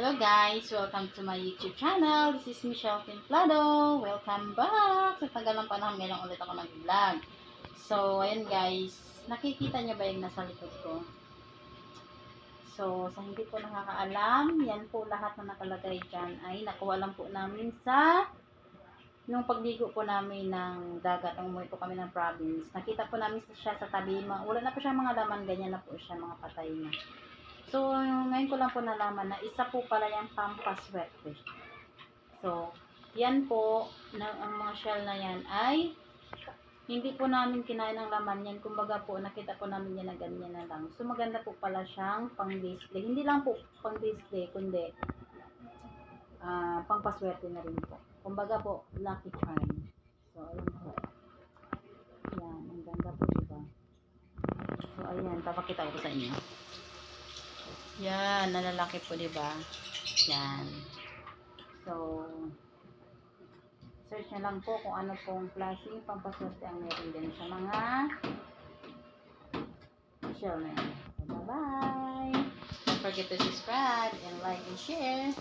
Hello guys! Welcome to my YouTube channel. This is Michelle Templado. Welcome back! Sa tagal ng panahon, ngayon ulit ako nag-vlog. So, ayun guys. Nakikita niyo ba yung nasa likod ko? So, sa hindi po nakakaalam, yan po lahat na nakalagay dyan ay nakuha lang po namin sa nung pagligo po namin ng dagat, nung umuwi po kami ng province, nakita po namin siya sa tabi, wala na po siya mga laman, ganyan na po siya, mga patay na. So, ngayon ko lang po nalaman na isa po pala yung pampaswerte. So, yan po, na, ang mga shell na yan ay hindi po namin kinain ng laman yan. Kumbaga po, nakita po namin yan na ganyan na lang. So, maganda po pala siyang pang display. Hindi lang po pang display, kundi ah pangpaswerte na rin po. Kumbaga po, lucky charm. So, ayun po. Yan, ang ganda po, diba? So, ayan, papakita ko sa inyo. Yan, nalalaki po, di ba? Yan. So, search na lang po kung ano pong klaseng pampaswerte ang meron din sa mga. So, bye-bye! Don't forget to subscribe and like and share.